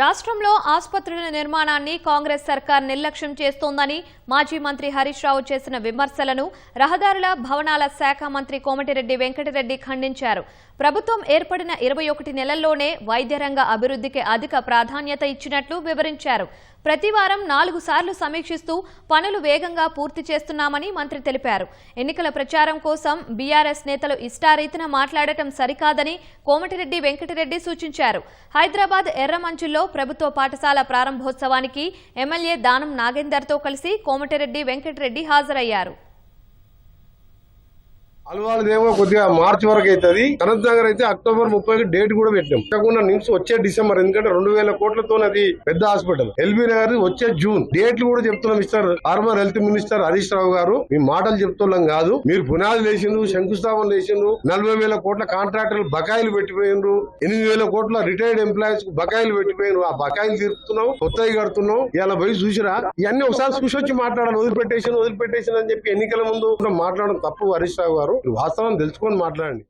రాష్ట్రంలో ఆసుపత్రుల నిర్మాణాన్ని కాంగ్రెస్ సర్కార్ నిర్లక్ష్యం చేస్తోందని మాజీ మంత్రి హరీష్ రావు చేసిన విమర్శలను రహదారుల భవనాల శాఖ మంత్రి కోమటిరెడ్డి వెంకటరెడ్డి ఖండించారు. ప్రభుత్వం ఏర్పడిన ఇరవై ఒకటి నెలల్లోనే వైద్యరంగ అభివృద్ధికి అధిక ప్రాధాన్యత ఇచ్చినట్లు వివరించారు. ప్రతి వారం నాలుగు సార్లు సమీక్షిస్తూ పనులు వేగంగా పూర్తి చేస్తున్నామని మంత్రి తెలిపారు. ఎన్నికల ప్రచారం కోసం బీఆర్ఎస్ నేతలు ఇష్టారీతిన మాట్లాడటం సరికాదని కోమటిరెడ్డి వెంకటరెడ్డి సూచించారు. హైదరాబాద్ ఎర్రమంచుల్లో ప్రభుత్వ పాఠశాల ప్రారంభోత్సవానికి ఎమ్మెల్యే దానం నాగేందర్తో కలిసి కోమటిరెడ్డి వెంకటరెడ్డి హాజరయ్యారు. అలవాళ్ళదేమో కొద్దిగా మార్చి వరకు అవుతుంది అనంత్ నగర్ అయితే అక్టోబర్ ముప్పై డేట్ కూడా పెట్టాం కాకుండా నిమ్స్ వచ్చే డిసెంబర్ ఎందుకంటే రెండు వేల కోట్లతో అది పెద్ద హాస్పిటల్. ఎల్బీ నగర్ వచ్చే జూన్. డేట్లు కూడా చెప్తున్నాం mister former health minister Harish Rao garu. మీ మాటలు చెప్తున్నాం కాదు. మీరు పునాది లేచిండ్రు శంకుస్థాపన లేచిండ్రు నలభై వేల కోట్ల కాంట్రాక్టర్లు బకాయిలు పెట్టిపోయినరు ఎనిమిది వేల కోట్ల రిటైర్డ్ ఎంప్లాయీస్కు బకాయిలు పెట్టిపోయినరు ఆ బకాయిలు తీరుతున్నాం కొత్తవి కడుతున్నాం. ఇలా పోయి చూసిరా ఇవన్నీ ఒకసారి చూసి వచ్చి మాట్లాడాలి వదిలిపెట్టేసి వదిలిపెట్టేసి అని చెప్పి ఎన్నికల ముందు మాట్లాడడం తప్పు హరీష్ రావు గారు. వాస్తవం తెలుసుకొని మాట్లాడండి.